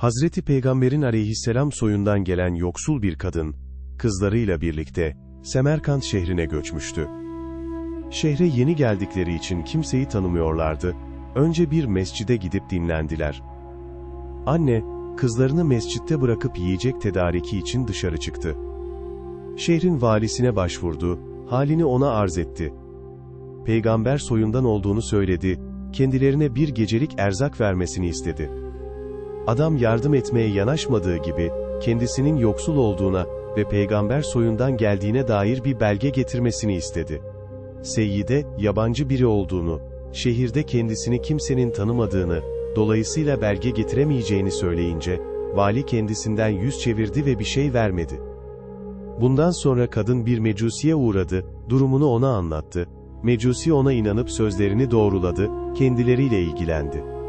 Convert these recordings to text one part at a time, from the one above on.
Hazreti Peygamber'in aleyhisselam soyundan gelen yoksul bir kadın, kızlarıyla birlikte, Semerkant şehrine göçmüştü. Şehre yeni geldikleri için kimseyi tanımıyorlardı, önce bir mescide gidip dinlendiler. Anne, kızlarını mescitte bırakıp yiyecek tedariki için dışarı çıktı. Şehrin valisine başvurdu, halini ona arz etti. Peygamber soyundan olduğunu söyledi, kendilerine bir gecelik erzak vermesini istedi. Adam yardım etmeye yanaşmadığı gibi, kendisinin yoksul olduğuna ve peygamber soyundan geldiğine dair bir belge getirmesini istedi. Seyyide, yabancı biri olduğunu, şehirde kendisini kimsenin tanımadığını, dolayısıyla belge getiremeyeceğini söyleyince, vali kendisinden yüz çevirdi ve bir şey vermedi. Bundan sonra kadın bir mecusiye uğradı, durumunu ona anlattı. Mecusi ona inanıp sözlerini doğruladı, kendileriyle ilgilendi.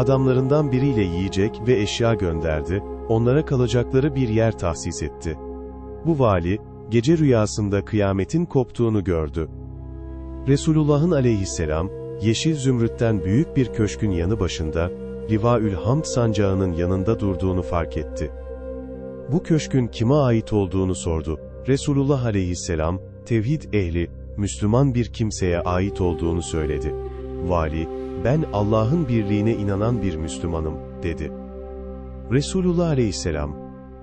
Adamlarından biriyle yiyecek ve eşya gönderdi, onlara kalacakları bir yer tahsis etti. Bu vali, gece rüyasında kıyametin koptuğunu gördü. Resulullah'ın aleyhisselam, yeşil zümrütten büyük bir köşkün yanı başında, Livaül Hamd sancağının yanında durduğunu fark etti. Bu köşkün kime ait olduğunu sordu. Resulullah aleyhisselam, tevhid ehli, Müslüman bir kimseye ait olduğunu söyledi. Vali, ben Allah'ın birliğine inanan bir Müslümanım, dedi. Resulullah aleyhisselam,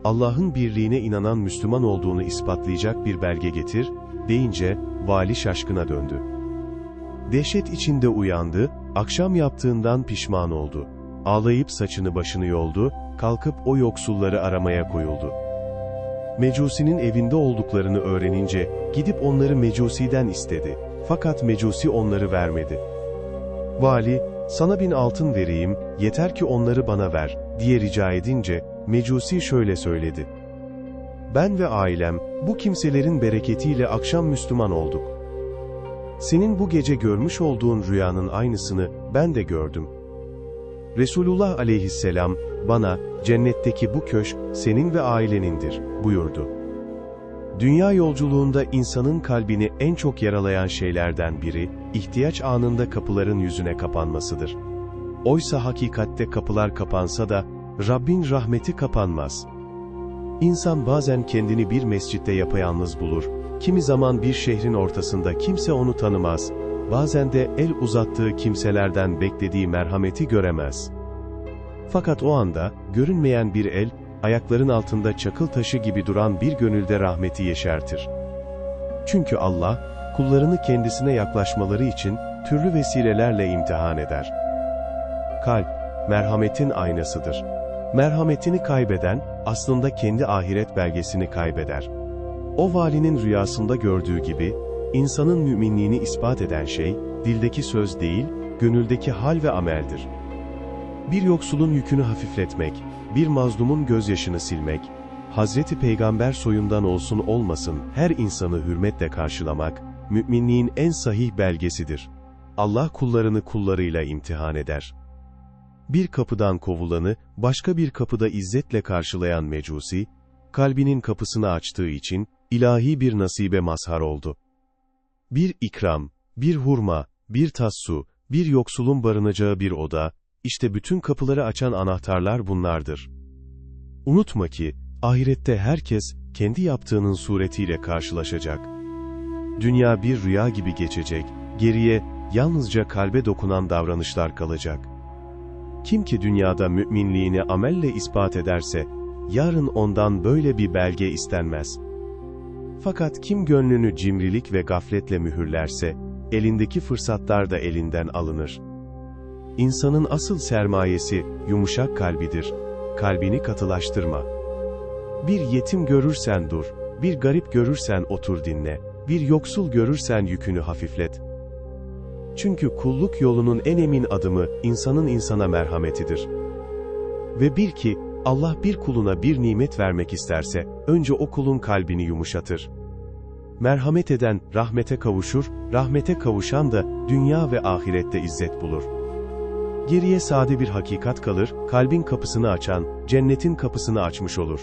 Allah'ın birliğine inanan Müslüman olduğunu ispatlayacak bir belge getir, deyince, vali şaşkına döndü. Dehşet içinde uyandı, akşam yaptığından pişman oldu. Ağlayıp saçını başını yoldu, kalkıp o yoksulları aramaya koyuldu. Mecusi'nin evinde olduklarını öğrenince, gidip onları Mecusi'den istedi. Fakat Mecusi onları vermedi. Vali, sana bin altın vereyim, yeter ki onları bana ver, diye rica edince, Mecusi şöyle söyledi. Ben ve ailem, bu kimselerin bereketiyle akşam Müslüman olduk. Senin bu gece görmüş olduğun rüyanın aynısını, ben de gördüm. Resulullah aleyhisselam, bana, cennetteki bu köşk, senin ve ailenindir, buyurdu. Dünya yolculuğunda insanın kalbini en çok yaralayan şeylerden biri, ihtiyaç anında kapıların yüzüne kapanmasıdır. Oysa hakikatte kapılar kapansa da, Rabbin rahmeti kapanmaz. İnsan bazen kendini bir mescitte yapayalnız bulur, kimi zaman bir şehrin ortasında kimse onu tanımaz, bazen de el uzattığı kimselerden beklediği merhameti göremez. Fakat o anda, görünmeyen bir el, ayakların altında çakıl taşı gibi duran bir gönülde rahmeti yeşertir. Çünkü Allah, kullarını kendisine yaklaşmaları için, türlü vesilelerle imtihan eder. Kalp, merhametin aynasıdır. Merhametini kaybeden, aslında kendi ahiret belgesini kaybeder. O valinin rüyasında gördüğü gibi, insanın müminliğini ispat eden şey, dildeki söz değil, gönüldeki hal ve ameldir. Bir yoksulun yükünü hafifletmek, bir mazlumun gözyaşını silmek, Hazreti Peygamber soyundan olsun olmasın her insanı hürmetle karşılamak, müminliğin en sahih belgesidir. Allah kullarını kullarıyla imtihan eder. Bir kapıdan kovulanı, başka bir kapıda izzetle karşılayan Mecusi, kalbinin kapısını açtığı için, ilahi bir nasibe mazhar oldu. Bir ikram, bir hurma, bir tas su, bir yoksulun barınacağı bir oda, işte bütün kapıları açan anahtarlar bunlardır. Unutma ki, ahirette herkes, kendi yaptığının suretiyle karşılaşacak. Dünya bir rüya gibi geçecek, geriye, yalnızca kalbe dokunan davranışlar kalacak. Kim ki dünyada müminliğini amelle ispat ederse, yarın ondan böyle bir belge istenmez. Fakat kim gönlünü cimrilik ve gafletle mühürlerse, elindeki fırsatlar da elinden alınır. İnsanın asıl sermayesi, yumuşak kalbidir. Kalbini katılaştırma. Bir yetim görürsen dur, bir garip görürsen otur dinle, bir yoksul görürsen yükünü hafiflet. Çünkü kulluk yolunun en emin adımı, insanın insana merhametidir. Ve bil ki, Allah bir kuluna bir nimet vermek isterse, önce o kulun kalbini yumuşatır. Merhamet eden, rahmete kavuşur, rahmete kavuşan da, dünya ve ahirette izzet bulur. Geriye sade bir hakikat kalır, kalbin kapısını açan, cennetin kapısını açmış olur.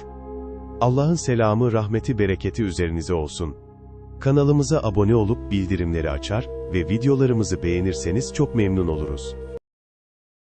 Allah'ın selamı, rahmeti, bereketi üzerinize olsun. Kanalımıza abone olup bildirimleri açar ve videolarımızı beğenirseniz çok memnun oluruz.